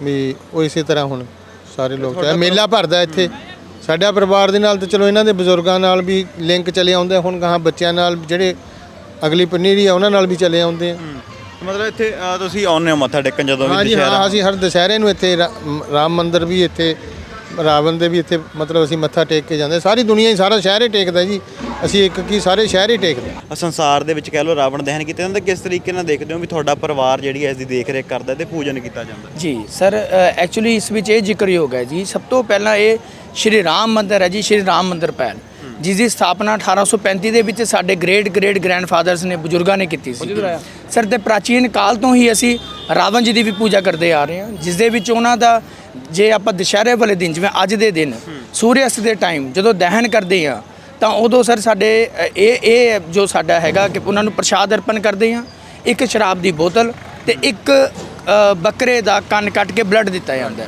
ਵੀ ਉਹ ਇਸੇ ਤਰ੍ਹਾਂ ਹੁਣ ਸਾਰੇ ਲੋਕ ਚਾਹੇ ਮੇਲਾ ਭਰਦਾ ਇੱਥੇ। ਸਾਡਾ ਪਰਿਵਾਰ ਦੇ ਨਾਲ ਤਾਂ ਚਲੋ ਇਹਨਾਂ ਦੇ ਬਜ਼ੁਰਗਾਂ ਨਾਲ ਵੀ ਲਿੰਕ ਚਲੇ ਆਉਂਦੇ ਹੁਣ ਗਾਹਾਂ ਬੱਚਿਆਂ ਨਾਲ ਜਿਹੜੇ ਅਗਲੀ ਪਨੀਰੀ ਆ ਉਹਨਾਂ ਨਾਲ ਵੀ ਚਲੇ ਆਉਂਦੇ ਆ। ਮਤਲਬ ਇੱਥੇ ਤੁਸੀਂ ਆਉਂਦੇ ਹੋ ਮੱਥਾ ਟੇਕਣ ਜਦੋਂ ਵੀ ਦੁਸ਼ਹਿਰਾ ਹਾਂ ਅਸੀਂ ਹਰ ਦੁਸਹਿਰੇ ਨੂੰ ਇੱਥੇ ਰਾਮ ਮੰਦਿਰ ਵੀ ਇੱਥੇ ਰਾਵਣ ਦੇ ਵੀ ਇੱਥੇ ਮਤਲਬ ਅਸੀਂ ਮੱਥਾ ਟੇਕ ਕੇ ਜਾਂਦੇ ਸਾਰੀ ਦੁਨੀਆ ਹੀ ਸਾਰਾ ਸ਼ਹਿਰ ਹੀ ਟੇਕਦਾ ਜੀ। ਅਸੀਂ ਇੱਕ ਕੀ ਸਾਰੇ ਸ਼ਹਿਰ ਹੀ ਟੇਕਦੇ ਸੰਸਾਰ ਦੇ ਵਿੱਚ ਕਹਿ ਲਓ ਰਾਵਣ ਦਹਨ ਕੀਤੇ ਜਾਂਦੇ ਕਿਸ ਤਰੀਕੇ ਨਾਲ ਦੇਖਦੇ ਹੋ ਵੀ ਤੁਹਾਡਾ ਪਰਿਵਾਰ ਜਿਹੜੀ ਹੈ ਇਸ ਦੀ ਦੇਖ ਰੇਖ ਕਰਦਾ ਤੇ ਪੂਜਨ ਕੀਤਾ ਜਾਂਦਾ? ਜੀ ਸਰ ਐਕਚੁਅਲੀ ਇਸ ਵਿੱਚ ਇਹ ਜ਼ਿਕਰਯੋਗ ਹੈ ਜੀ। ਸਭ ਤੋਂ ਪਹਿਲਾਂ ਇਹ ਸ਼੍ਰੀ ਰਾਮ ਮੰਦਿਰ ਹੈ ਜੀ ਸ਼੍ਰੀ ਰਾਮ ਮੰਦਿਰ ਪਹਿਲ ਜਿਸ ਦੀ ਸਥਾਪਨਾ 1835 ਦੇ ਵਿੱਚ ਸਾਡੇ ਗ੍ਰੇਟ ਗ੍ਰੇਟ ਗ੍ਰੈਂਡਫਾਦਰਸ ਨੇ ਬਜ਼ੁਰਗਾਂ ਨੇ ਕੀਤੀ ਸੀ। ਸਰ ਤੇ ਪ੍ਰਾਚੀਨ ਕਾਲ ਤੋਂ ਹੀ ਅਸੀਂ ਰਾਵਣ ਜੀ ਦੀ ਵੀ ਪੂਜਾ ਕਰਦੇ ਆ ਰਹੇ ਹਾਂ ਜਿਸ ਦੇ ਵਿੱਚ ਉਹਨਾਂ ਦਾ ਜੇ ਆਪਾਂ ਦੁਸ਼ਹਿਰੇ ਵਾਲੇ ਦਿਨ ਜਿਵੇਂ ਅੱਜ ਦੇ ਦਿਨ ਸੂਰਜ ਅਸਤ ਦੇ ਟਾਈਮ ਜਦੋਂ ਦਹਨ ਕਰਦੇ ਆ ਤਾਂ ਉਦੋਂ ਸਰ ਸਾਡੇ ਇਹ ਇਹ ਜੋ ਸਾਡਾ ਹੈਗਾ ਕਿ ਉਹਨਾਂ ਨੂੰ ਪ੍ਰਸ਼ਾਦ ਅਰਪਣ ਕਰਦੇ ਆ ਇੱਕ ਸ਼ਰਾਬ ਦੀ ਬੋਤਲ ਤੇ ਇੱਕ ਬੱਕਰੇ ਦਾ ਕੰਨ ਕੱਟ ਕੇ ਬਲੱਡ ਦਿੱਤਾ ਜਾਂਦਾ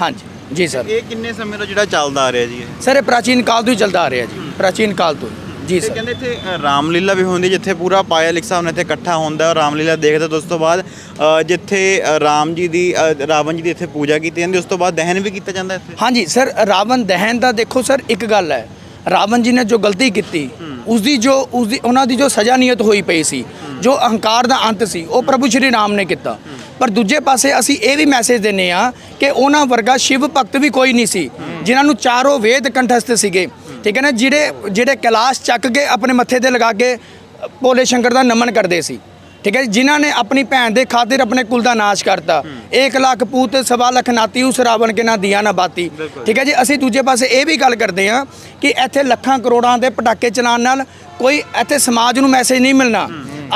ਹਾਂਜੀ। ਜੀ ਸਰ। ਇਹ ਕਿੰਨੇ ਸਮੇਂ ਤੋਂ ਜਿਹੜਾ ਚੱਲਦਾ ਆ ਰਿਹਾ ਜੀ ਇਹ? ਸਰ ਇਹ ਪ੍ਰਾਚੀਨ ਕਾਲ ਤੋਂ ਹੀ ਚੱਲਦਾ ਆ ਰਿਹਾ ਜੀ। ਪ੍ਰਾਚੀਨ ਕਾਲ ਤੋਂ ਜੀ ਤੇ ਸਰ। ਕਹਿੰਦੇ ਇੱਥੇ ਅ, ਰਾਮਲੀਲਾ ਵੀ ਹੁੰਦੀ ਜਿੱਥੇ ਪੂਰਾ ਪਾਇਆ ਲਿਖ ਸਾਹਿਬ ਨੇ ਇੱਥੇ ਇਕੱਠਾ ਹੁੰਦਾ ਔਰ ਰਾਮਲੀਲਾ ਦੇਖਦੇ ਤਾਂ ਉਸ ਤੋਂ ਬਾਅਦ ਅ, ਜਿੱਥੇ ਅ, ਰਾਮ ਜੀ ਦੀ ਅ, ਰਾਵਣ ਜੀ ਦੀ ਇੱਥੇ ਪੂਜਾ ਕੀਤੀ ਜਾਂਦੀ ਉਸ ਤੋਂ ਬਾਅਦ ਦਹਨ ਵੀ ਕੀਤਾ ਜਾਂਦਾ ਇੱਥੇ? ਹਾਂਜੀ ਸਰ ਰਾਵਣ ਦਹਨ ਦਾ ਦੇਖੋ ਸਰ ਇੱਕ ਗੱਲ ਹੈ। ਰਾਵਣ ਜੀ ਨੇ ਜੋ ਗਲਤੀ ਕੀਤੀ ਉਸ ਦੀ ਜੋ ਉਸ ਦੀ ਉਹਨਾਂ ਦੀ ਜੋ ਸਜ਼ਾ ਨਿਯਤ ਹੋਈ ਪਈ ਸੀ ਜੋ ਅਹੰਕਾਰ ਦਾ ਅੰਤ ਸੀ ਉਹ ਪ੍ਰਭੂ ਸ਼੍ਰੀ ਰਾਮ ਨੇ ਕੀਤਾ। ਪਰ ਦੂਜੇ ਪਾਸੇ ਅਸੀਂ ਇਹ ਵੀ ਮੈਸੇਜ ਦਿੰਨੇ ਆ ਕਿ ਉਹਨਾਂ ਵਰਗਾ ਸ਼ਿਵ ਭਗਤ ਵੀ ਕੋਈ ਨਹੀਂ ਸੀ ਜਿਨ੍ਹਾਂ ਨੂੰ ਚਾਰੋਂ ਵੇਦ ਕੰਠਸਥ ਸੀਗੇ। ਠੀਕ ਹੈ ਨਾ? ਜਿਹੜੇ ਜਿਹੜੇ ਕੈਲਾਸ਼ ਚੱਕ ਕੇ ਆਪਣੇ ਮੱਥੇ ਤੇ ਲਗਾ ਕੇ ਭੋਲੇ ਸ਼ੰਕਰ ਦਾ ਨਮਨ ਕਰਦੇ ਸੀ। ਠੀਕ ਹੈ ਜੀ, ਜਿਨ੍ਹਾਂ ਨੇ ਆਪਣੀ ਭੈਣ ਦੇ ਖਾਤਰ ਆਪਣੇ ਕੁਲ ਦਾ ਨਾਸ਼ ਕਰਤਾ। 1 ਲੱਖ ਪੂਤ ਸਵਾ ਲੱਖ ਨਾਤੀ ਉਸ ਰਾਵਣ ਕੇ ਨਾ ਦਿਆ ਨਾ ਬਾਤੀ। ਠੀਕ ਹੈ ਜੀ? ਅਸੀਂ ਦੂਜੇ ਪਾਸੇ ਇਹ ਵੀ ਗੱਲ ਕਰਦੇ ਹਾਂ ਕਿ ਇੱਥੇ ਲੱਖਾਂ ਕਰੋੜਾਂ ਦੇ ਪਟਾਕੇ ਚਲਾਉਣ ਨਾਲ ਕੋਈ ਇੱਥੇ ਸਮਾਜ ਨੂੰ ਮੈਸੇਜ ਨਹੀਂ ਮਿਲਣਾ।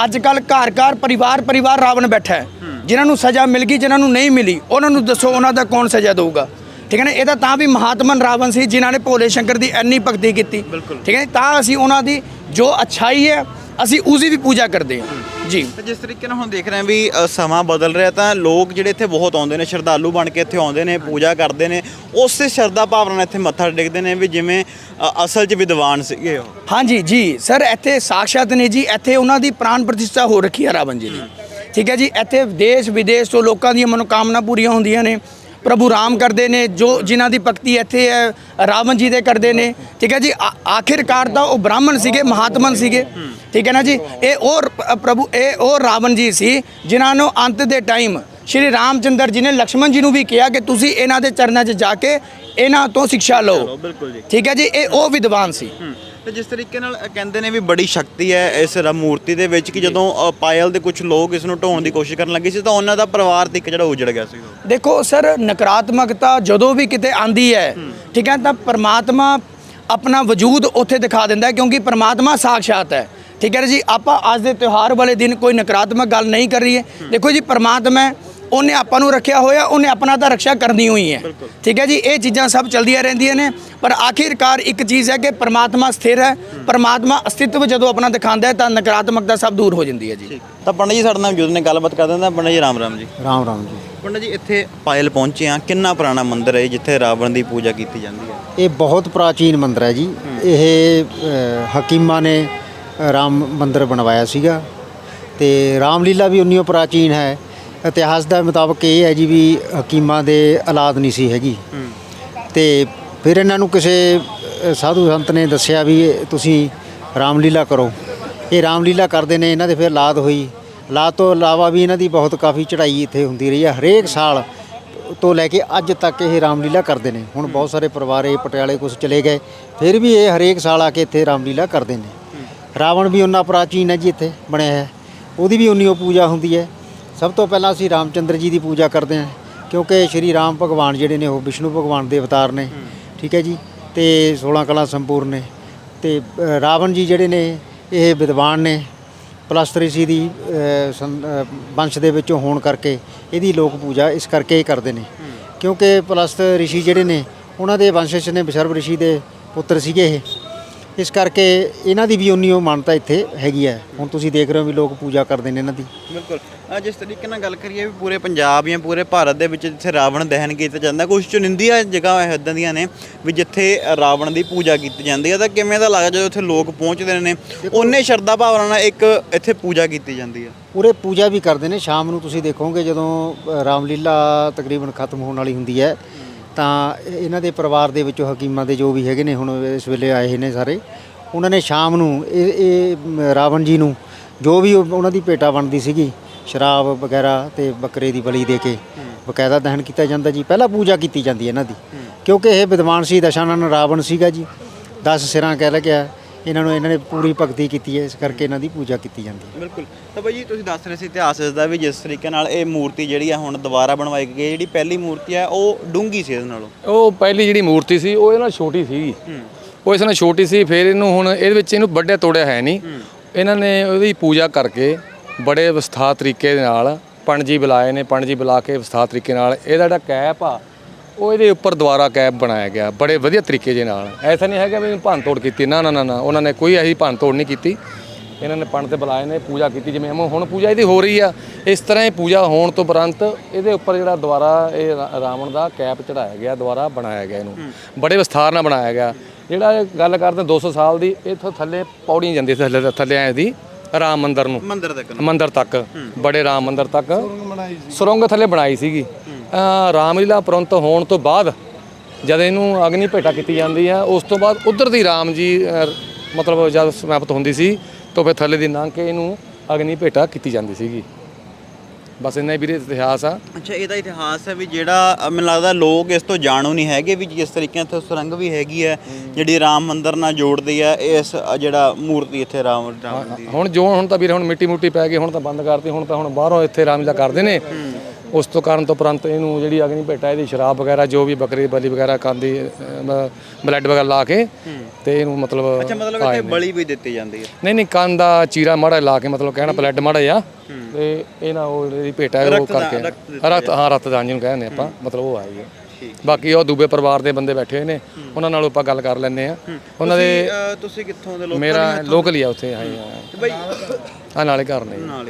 ਅੱਜ ਕੱਲ ਘਰ ਘਰ ਪਰਿਵਾਰ ਪਰਿਵਾਰ ਰਾਵਣ ਬੈਠਾ ਹੈ। ਜਿਨ੍ਹਾਂ ਨੂੰ ਸਜ਼ਾ ਮਿਲ ਗਈ ਜਿਨ੍ਹਾਂ ਨੂੰ ਨਹੀਂ ਮਿਲੀ ਉਹਨਾਂ ਨੂੰ ਦੱਸੋ ਉਹਨਾਂ ਦਾ ਕੌਣ ਸਜ਼ਾ ਦੇਊਗਾ। ਠੀਕ ਹੈ ਨਾ? ਇਹ ਤਾਂ ਤਾਂ ਵੀ ਮਹਾਤਮਨ ਰਾਵਣ ਸੀ ਜਿਨ੍ਹਾਂ ਨੇ ਭੋਲੇ ਸ਼ੰਕਰ ਦੀ ਇੰਨੀ ਭਗਤੀ ਕੀਤੀ। ਠੀਕ ਹੈ ਤਾਂ ਅਸੀਂ ਉਹਨਾਂ ਦੀ ਜੋ ਅੱਛਾਈ ਹੈ ਅਸੀਂ ਉਸ ਦੀ ਵੀ ਪੂਜਾ ਕਰਦੇ ਹਾਂ। ਜੀ। ਜਿਸ ਤਰੀਕੇ ਨਾਲ ਹੁਣ ਦੇਖ ਰਹੇ ਹਾਂ ਵੀ ਸਮਾਂ ਬਦਲ ਰਿਹਾ ਤਾਂ ਲੋਕ ਜਿਹੜੇ ਇੱਥੇ ਬਹੁਤ ਆਉਂਦੇ ਨੇ ਸ਼ਰਧਾਲੂ ਬਣ ਕੇ ਇੱਥੇ ਆਉਂਦੇ ਨੇ ਪੂਜਾ ਕਰਦੇ ਨੇ ਉਸੇ ਸ਼ਰਧਾ ਭਾਵਨਾ ਨਾਲ ਇੱਥੇ ਮੱਥਾ ਟੇਕਦੇ ਨੇ ਵੀ ਜਿਵੇਂ ਅਸਲ 'ਚ ਵਿਦਵਾਨ ਸੀਗੇ ਉਹ। ਹਾਂਜੀ ਜੀ। ਸਰ ਇੱਥੇ ਸਾਖਸ਼ਾਤ ਨੇ ਜੀ ਇੱਥੇ ਉਹਨਾਂ ਦੀ ਪ੍ਰਾਨ ਪ੍ਰਤਿਸ਼ਠਾ ਹੋ ਰੱਖੀ ਹੈ ਰਾਵਣ ਜੀ ਦੀ। ਠੀਕ ਹੈ ਜੀ, ਇੱਥੇ ਦੇਸ਼ ਵਿਦੇਸ਼ ਤੋਂ ਲੋਕਾਂ ਦੀਆਂ ਮਨੋਕਾਮਨਾ ਪੂਰੀਆਂ ਹੁੰਦੀਆਂ ਨੇ। ਪ੍ਰਭੂ ਰਾਮ ਕਰਦੇ ਨੇ, ਜੋ ਜਿਨ੍ਹਾਂ ਦੀ ਭਗਤੀ ਇੱਥੇ ਹੈ, ਰਾਵਣ ਜੀ ਦੇ ਕਰਦੇ ਨੇ। ਠੀਕ ਹੈ ਜੀ ਆਖਿਰਕਾਰ ਤਾਂ ਉਹ ਬ੍ਰਾਹਮਣ ਸੀਗੇ, ਮਹਾਤਮਨ ਸੀਗੇ। ਠੀਕ ਹੈ ਨਾ ਜੀ, ਇਹ ਉਹ ਪ੍ਰਭੂ, ਇਹ ਉਹ ਰਾਵਣ ਜੀ ਸੀ, ਜਿਨ੍ਹਾਂ ਨੂੰ ਅੰਤ ਦੇ ਟਾਈਮ ਸ਼੍ਰੀ ਰਾਮਚੰਦਰ ਜੀ ਨੇ ਲਕਸ਼ਮਣ ਜੀ ਨੂੰ ਵੀ ਕਿਹਾ ਕਿ ਤੁਸੀਂ ਇਹਨਾਂ ਦੇ ਚਰਨਾਂ 'ਚ ਜਾ ਕੇ ਇਹਨਾਂ ਤੋਂ ਸਿੱਖਿਆ ਲਓ। ਬਿਲਕੁਲ ਜੀ। ਠੀਕ ਹੈ ਜੀ ਇਹ ਉਹ ਵਿਦਵਾਨ ਸੀ। ਤੇ ਜਿਸ ਤਰੀਕੇ ਨਾਲ ਕਹਿੰਦੇ ਨੇ ਵੀ ਬੜੀ ਸ਼ਕਤੀ ਹੈ ਇਸ ਮੂਰਤੀ ਦੇ ਵਿੱਚ ਕਿ ਜਦੋਂ ਪਾਇਲ ਦੇ ਕੁਝ ਲੋਕ ਇਸ ਨੂੰ ਢਾਉਣ ਦੀ ਕੋਸ਼ਿਸ਼ ਕਰਨ ਲੱਗੇ ਸੀ ਤਾਂ ਉਹਨਾਂ ਦਾ ਪਰਿਵਾਰ ਤੇ ਇੱਕ ਜਿਹੜਾ ਉਜੜ ਗਿਆ ਸੀ। ਦੇਖੋ ਸਰ ਨਕਾਰਾਤਮਕਤਾ ਜਦੋਂ ਵੀ ਕਿਤੇ ਆਂਦੀ ਹੈ ਠੀਕ ਹੈ ਤਾਂ ਪਰਮਾਤਮਾ ਆਪਣਾ ਵਜੂਦ ਉੱਥੇ ਦਿਖਾ ਦਿੰਦਾ ਹੈ ਕਿਉਂਕਿ ਪਰਮਾਤਮਾ ਸਾਖਸ਼ਾਤ ਹੈ। ਠੀਕ ਹੈ ਜੀ ਆਪਾਂ ਅੱਜ ਦੇ ਤਿਉਹਾਰ ਵਾਲੇ ਦਿਨ ਕੋਈ ਨਕਾਰਾਤਮਕ ਗੱਲ ਨਹੀਂ ਕਰ ਰਹੀ ਹੈ। ਦੇਖੋ ਜੀ ਪਰਮਾਤਮਾ ਉਹਨੇ ਆਪਾਂ ਨੂੰ ਰੱਖਿਆ ਹੋਇਆ ਉਹਨੇ ਆਪਣਾ ਤਾਂ ਰੱਖਿਆ ਕਰਨੀ ਹੋਈ ਹੈ। ਠੀਕ ਹੈ ਜੀ? ਇਹ ਚੀਜ਼ਾਂ ਸਭ ਚੱਲਦੀਆਂ ਰਹਿੰਦੀਆਂ ਨੇ ਪਰ ਆਖਿਰਕਾਰ ਇੱਕ ਚੀਜ਼ ਹੈ ਕਿ ਪਰਮਾਤਮਾ ਸਥਿਰ ਹੈ ਪਰਮਾਤਮਾ ਅਸਤਿਤਵ ਜਦੋਂ ਆਪਣਾ ਦਿਖਾਉਂਦਾ ਹੈ ਤਾਂ ਨਕਾਰਾਤਮਕਤਾ ਸਭ ਦੂਰ ਹੋ ਜਾਂਦੀ ਹੈ ਜੀ। ਤਾਂ ਪੰਡਤ ਜੀ ਸਾਡੇ ਨਾਲ ਮੌਜੂਦ ਨੇ ਗੱਲਬਾਤ ਕਰਦੇ ਹਾਂ। ਪੰਡਤ ਜੀ ਰਾਮ ਰਾਮ ਜੀ। ਰਾਮ ਰਾਮ ਜੀ। ਪੰਡਤ ਜੀ ਇੱਥੇ ਪਾਇਲ ਪਹੁੰਚੇ ਆ ਕਿੰਨਾ ਪੁਰਾਣਾ ਮੰਦਿਰ ਹੈ ਜਿੱਥੇ ਰਾਵਣ ਦੀ ਪੂਜਾ ਕੀਤੀ ਜਾਂਦੀ ਹੈ? ਇਹ ਬਹੁਤ ਪ੍ਰਾਚੀਨ ਮੰਦਿਰ ਹੈ ਜੀ। ਇਹ ਹਕੀਮਾਂ ਨੇ ਰਾਮ ਮੰਦਿਰ ਬਣਵਾਇਆ ਸੀਗਾ। ਤੇ ਰਾਮਲੀਲਾ ਵੀ ਉਨੀਓ ਪ੍ਰਾਚੀਨ ਹੈ। ਇਤਿਹਾਸ ਦਾ ਮੁਤਾਬਕ ਇਹ ਹੈ ਜੀ ਵੀ ਹਕੀਮਾਂ ਦੇ ਔਲਾਦ ਨਹੀਂ ਸੀ ਹੈਗੀ। ਤੇ ਫਿਰ ਇਹਨਾਂ ਨੂੰ ਕਿਸੇ ਸਾਧੂ ਸੰਤ ਨੇ ਦੱਸਿਆ ਵੀ ਤੁਸੀਂ ਰਾਮਲੀਲਾ ਕਰੋ। ਇਹ ਰਾਮਲੀਲਾ ਕਰਦੇ ਨੇ ਇਹਨਾਂ ਦੇ ਫਿਰ ਔਲਾਦ ਹੋਈ। ਔਲਾਦ ਤੋਂ ਇਲਾਵਾ ਵੀ ਇਹਨਾਂ ਦੀ ਬਹੁਤ ਕਾਫੀ ਚੜ੍ਹਾਈ ਇੱਥੇ ਹੁੰਦੀ ਰਹੀ ਹੈ ਹਰੇਕ ਸਾਲ ਤੋਂ ਲੈ ਕੇ ਅੱਜ ਤੱਕ ਇਹ ਰਾਮਲੀਲਾ ਕਰਦੇ ਨੇ। ਹੁਣ ਬਹੁਤ ਸਾਰੇ ਪਰਿਵਾਰ ਇਹ ਪਟਿਆਲੇ ਕੁਝ ਚਲੇ ਗਏ। ਫਿਰ ਵੀ ਇਹ ਹਰੇਕ ਸਾਲ ਆ ਕੇ ਇੱਥੇ ਰਾਮਲੀਲਾ ਕਰਦੇ ਨੇ। ਰਾਵਣ ਵੀ ਉਹਨਾਂ ਪ੍ਰਾਚੀਨ ਹੈ ਜੀ ਇੱਥੇ ਬਣਿਆ ਹੈ। ਉਹਦੀ ਵੀ ਉਨੀ ਓ ਪੂਜਾ ਹੁੰਦੀ ਹੈ। ਸਭ ਤੋਂ ਪਹਿਲਾਂ ਅਸੀਂ ਰਾਮਚੰਦਰ ਜੀ ਦੀ ਪੂਜਾ ਕਰਦੇ ਹਾਂ, ਕਿਉਂਕਿ ਸ਼੍ਰੀ ਰਾਮ ਭਗਵਾਨ ਜਿਹੜੇ ਨੇ ਉਹ ਵਿਸ਼ਨੂੰ ਭਗਵਾਨ ਦੇ ਅਵਤਾਰ ਨੇ, ਠੀਕ ਹੈ ਜੀ, ਤੇ 16 ਕਲਾ ਸੰਪੂਰਨ ਨੇ, ਤੇ ਰਾਵਣ ਜੀ ਜਿਹੜੇ ਨੇ ਇਹ ਵਿਦਵਾਨ ਨੇ ਪਲਸਤਰ ਰਿਸ਼ੀ ਦੀ ਸੰ- ਵੰਸ਼ ਦੇ ਵਿੱਚੋਂ ਹੋਣ ਕਰਕੇ ਇਹਦੀ ਲੋਕ ਪੂਜਾ ਇਸ ਕਰਕੇ ਹੀ ਕਰਦੇ ਨੇ, ਕਿਉਂਕਿ ਪਲਸਤ ਰਿਸ਼ੀ ਜਿਹੜੇ ਨੇ, ਉਹਨਾਂ ਦੇ ਵੰਸ਼ਜ ਨੇ ਬਿਸ਼ਰਵ ਰਿਸ਼ੀ ਦੇ ਪੁੱਤਰ ਸੀਗੇ ਇਹ ਇਸ ਕਰਕੇ ਇਹਨਾਂ ਦੀ ਵੀ ਉਨੀ ਉਹ ਮਾਨਤਾ ਇੱਥੇ ਹੈਗੀ ਹੈ। ਹੁਣ ਤੁਸੀਂ ਦੇਖ ਰਹੇ ਹੋ ਵੀ ਲੋਕ ਪੂਜਾ ਕਰਦੇ ਨੇ ਇਹਨਾਂ ਦੀ। ਬਿਲਕੁਲ। ਅ, ਜਿਸ ਤਰੀਕੇ ਨਾਲ ਗੱਲ ਕਰੀਏ ਵੀ ਪੂਰੇ ਪੰਜਾਬ ਜਾਂ ਪੂਰੇ ਭਾਰਤ ਦੇ ਵਿੱਚ ਜਿੱਥੇ ਰਾਵਣ ਦਹਨ ਕੀਤਾ ਜਾਂਦਾ ਕੁਝ ਚੁਣਿੰਦੀਆਂ ਜਗ੍ਹਾ ਇਦਾਂ ਦੀਆਂ ਨੇ ਵੀ ਜਿੱਥੇ ਰਾਵਣ ਦੀ ਪੂਜਾ ਕੀਤੀ ਜਾਂਦੀ ਹੈ। ਤਾਂ ਕਿਵੇਂ ਦਾ ਲੱਗਦਾ ਜਦੋਂ ਉੱਥੇ ਲੋਕ ਪਹੁੰਚਦੇ ਨੇ ਉਹਨੇ ਸ਼ਰਧਾ ਭਾਵਨਾ ਨਾਲ ਇੱਕ ਇੱਥੇ ਪੂਜਾ ਕੀਤੀ ਜਾਂਦੀ ਹੈ? ਪੂਰੇ ਪੂਜਾ ਵੀ ਕਰਦੇ ਨੇ। ਸ਼ਾਮ ਨੂੰ ਤੁਸੀਂ ਦੇਖੋਗੇ ਜਦੋਂ ਅ, ਰਾਮਲੀਲਾ ਤਕਰੀਬਨ ਖਤਮ ਹੋਣ ਵਾਲੀ ਹੁੰਦੀ ਹੈ ਤਾਂ ਇਹਨਾਂ ਦੇ ਪਰਿਵਾਰ ਦੇ ਵਿੱਚੋਂ ਹਕੀਮਾਂ ਦੇ ਜੋ ਵੀ ਹੈਗੇ ਨੇ ਹੁਣ ਇਸ ਵੇਲੇ ਆਏ ਨੇ ਸਾਰੇ ਉਹਨਾਂ ਨੇ ਸ਼ਾਮ ਨੂੰ ਇਹ ਇਹ ਰਾਵਣ ਜੀ ਨੂੰ ਜੋ ਵੀ ਉਹ- ਉਹਨਾਂ ਦੀ ਭੇਟਾ ਬਣਦੀ ਸੀਗੀ ਸ਼ਰਾਬ ਵਗੈਰਾ ਤੇ ਬੱਕਰੇ ਦੀ ਬਲੀ ਦੇ ਕੇ ਬਕਾਇਦਾ ਦਹਨ ਕੀਤਾ ਜਾਂਦਾ ਜੀ। ਪਹਿਲਾਂ ਪੂਜਾ ਕੀਤੀ ਜਾਂਦੀ ਹੈ ਇਹਨਾਂ ਦੀ ਕਿਉਂਕਿ ਇਹ ਵਿਦਵਾਨ ਸੀ ਦਸ਼ਾਨਨ ਰਾਵਣ ਸੀਗਾ ਜੀ। 10 ਸਿਰਾਂ ਕਹਿ ਲੱਗਿਆ। ਇਹਨਾਂ ਨੂੰ ਇਹਨਾਂ ਨੇ ਪੂਰੀ ਭਗਤੀ ਕੀਤੀ ਹੈ ਇਸ ਕਰਕੇ ਇਹਨਾਂ ਦੀ ਪੂਜਾ ਕੀਤੀ ਜਾਂਦੀ ਹੈ। ਬਿਲਕੁਲ। ਤਾਂ ਬਾਈ ਜੀ ਤੁਸੀਂ ਦੱਸ ਰਹੇ ਸੀ ਇਤਿਹਾਸ ਇਸ ਦਾ ਵੀ ਜਿਸ ਤਰੀਕੇ ਨਾਲ ਇਹ ਮੂਰਤੀ ਜਿਹੜੀ ਆ ਹੁਣ ਦੁਬਾਰਾ ਬਣਵਾਈ ਗਈ ਹੈ ਜਿਹੜੀ ਪਹਿਲੀ ਮੂਰਤੀ ਆ ਉਹ ਡੂੰਗੀ ਸੀ ਇਹਦੇ ਨਾਲੋਂ? ਉਹ ਪਹਿਲੀ ਜਿਹੜੀ ਮੂਰਤੀ ਸੀ ਉਹ ਇਹ ਨਾਲ ਛੋਟੀ ਸੀਗੀ ਉਹ ਇਸ ਨਾਲ ਛੋਟੀ ਸੀ ਫਿਰ ਇਹਨੂੰ ਹੁਣ ਇਹਦੇ ਵਿੱਚ ਇਹਨੂੰ ਵੱਡਿਆ ਤੋੜਿਆ ਹੈ ਨਹੀਂ। ਇਹਨਾਂ ਨੇ ਉਹਦੀ ਪੂਜਾ ਕਰਕੇ ਬੜੇ ਵਿਸਥਾਰ ਤਰੀਕੇ ਦੇ ਨਾਲ ਪਣਜੀ ਬੁਲਾਏ ਨੇ ਪਣਜੀ ਬੁਲਾ ਕੇ ਵਿਸਥਾਰ ਤਰੀਕੇ ਨਾਲ ਇਹਦਾ ਜਿਹੜਾ ਕੈਪ ਆ ਉਹ ਇਹਦੇ ਉੱਪਰ ਦੁਬਾਰਾ ਕੈਪ ਬਣਾਇਆ ਗਿਆ ਬੜੇ ਵਧੀਆ ਤਰੀਕੇ ਦੇ ਨਾਲ। ਐਸਾ ਨਹੀਂ ਹੈਗਾ ਵੀ ਇਹਨੂੰ ਭੰਨ ਤੋੜ ਕੀਤੀ। ਨਾ ਨਾ ਨਾ ਨਾ। ਉਹਨਾਂ ਨੇ ਕੋਈ ਐਸੀ ਭੰਨ ਤੋੜ ਨਹੀਂ ਕੀਤੀ। ਇਹਨਾਂ ਨੇ ਪੰਡਤ ਬੁਲਾਏ ਨੇ ਪੂਜਾ ਕੀਤੀ। ਜਿਵੇਂ ਹੁਣ- ਹੁਣ ਪੂਜਾ ਇਹਦੀ ਹੋ ਰਹੀ ਆ। ਇਸ ਤਰ੍ਹਾਂ ਇਹ ਪੂਜਾ ਹੋਣ ਤੋਂ ਉਪਰੰਤ ਇਹਦੇ ਉੱਪਰ ਜਿਹੜਾ ਦੁਬਾਰਾ ਇਹ ਰਾਵਣ ਦਾ ਕੈਪ ਚੜਾਇਆ ਗਿਆ ਦੁਬਾਰਾ ਬਣਾਇਆ ਗਿਆ ਇਹਨੂੰ। ਬੜੇ ਵਿਸਥਾਰ ਨਾਲ ਬਣਾਇਆ ਗਿਆ। ਜਿਹੜਾ ਗੱਲ ਕਰਦੇ 200 ਸਾਲ ਦੀ ਇੱਥੋਂ ਥੱਲੇ ਪੌੜੀਆਂ ਜਾਂਦੀ ਸੀ ਥੱਲੇ ਥੱਲੇ ਆਏ ਦੀ ਰਾਮ ਮੰਦਿਰ ਨੂੰ। ਮੰਦਿਰ ਤੱਕ ਮੰਦਿਰ ਤੱਕ। ਬੜੇ ਰਾਮ ਮੰਦਿਰ ਤੱਕ। ਸੁਰੰਗ ਥੱਲੇ ਬਣਾਈ ਸੀਗੀ। ਰਾਮਲੀਲਾ ਪ੍ਰੰਤ ਹੋਣ ਤੋਂ ਬਾਅਦ ਜਦ ਇਹਨੂੰ ਅਗਨੀ ਭੇਟਾ ਕੀਤੀ ਜਾਂਦੀ ਹੈ ਉਸ ਤੋਂ ਬਾਅਦ ਉਧਰ ਦੀ ਰਾਮ ਜੀ ਮਤਲਬ ਜਦ ਸਮਾਪਤ ਹੁੰਦੀ ਸੀ ਤਾਂ ਫਿਰ ਥੱਲੇ ਦੀ ਲੰਘ ਕੇ ਇਹਨੂੰ ਅਗਨੀ ਭੇਟਾ ਕੀਤੀ ਜਾਂਦੀ ਸੀਗੀ। ਬਸ ਇੰਨਾ ਹੀ ਵੀਰੇ ਇਤਿਹਾਸ ਆ। ਅੱਛਾ ਇਹਦਾ ਇਤਿਹਾਸ ਹੈ ਵੀ ਜਿਹੜਾ ਮੈਨੂੰ ਲੱਗਦਾ ਲੋਕ ਇਸ ਤੋਂ ਜਾਣੂ ਨਹੀਂ ਹੈਗੇ ਵੀ ਜਿਸ ਤਰੀਕੇ ਨਾਲ ਇੱਥੇ ਸੁਰੰਗ ਵੀ ਹੈਗੀ ਹੈ ਜਿਹੜੀ ਰਾਮ ਮੰਦਿਰ ਨਾਲ ਜੋੜਦੀ ਹੈ ਇਸ ਜਿਹੜਾ ਮੂਰਤੀ ਇੱਥੇ ਰਾਮ ਦੀ। ਹੁਣ ਜੋ ਹੁਣ ਤਾਂ ਵੀਰੇ ਹੁਣ ਮਿੱਟੀ ਮੁੱਟੀ ਪੈ ਗਈ ਹੁਣ ਤਾਂ ਬੰਦ ਕਰਤੀ ਹੁਣ ਤਾਂ ਹੁਣ ਬਾਹਰੋਂ ਇੱਥੇ ਰਾਮਲੀਲਾ ਕਰਦੇ ਨੇ। ਉਸ ਤੋਂ ਕਾਰਨ ਤੋਂ ਉਪਰੰਤ ਇਹਨੂੰ ਜਿਹੜੀ ਅਗਨੀ ਭੇਟਾ ਇਹਦੀ ਸ਼ਰਾਬ ਵਗੈਰਾ ਜੋ ਵੀ ਬੱਕਰੀ ਬਲੀ ਵਗੈਰਾ ਖਾਂਦੀ ਬਲੱਡ ਵਗੈਰਾ ਲਾ ਕੇ ਤੇ ਇਹਨੂੰ ਮਤਲਬ ਅੱਛਾ ਮਤਲਬ ਇੱਥੇ ਬਲੀ ਵੀ ਦਿੱਤੀ ਜਾਂਦੀ ਹੈ। ਨਹੀਂ ਨਹੀਂ ਕੰਨ ਦਾ ਚੀਰਾ ਮਾੜਾ ਲਾ ਕੇ ਮਤਲਬ ਕਹਿਣਾ ਬਲੱਡ ਮਾੜਾ ਆ ਤੇ ਇਹ ਨਾ ਉਹ ਜਿਹੜੀ ਭੇਟਾ ਹੈ ਉਹ ਕਰਕੇ ਰਤ ਹਾਂ ਰਤਦਾਨ ਜਿਹਨੂੰ ਕਹਿੰਦੇ ਆਪਾਂ ਮਤਲਬ ਉਹ ਆਈ ਹੈ। ਬਾਕੀ ਉਹ ਦੂਬੇ ਪਰਿਵਾਰ ਦੇ ਬੰਦੇ ਬੈਠੇ ਹੋਏ ਨੇ ਉਹਨਾਂ ਨਾਲ ਆਪਾਂ ਗੱਲ ਕਰ ਲੈਂਦੇ ਆ ਉਹਨਾਂ ਦੇ ਤੁਸੀਂ ਕਿੱਥੋਂ ਦੇ ਲੋਕ ਮੇਰਾ ਲੋਕਲ ਹੀ ਆ ਉੱਥੇ ਆ ਬਾਈ ਆ ਨਾਲੇ ਘਰ ਨੇ। ਨਾਲ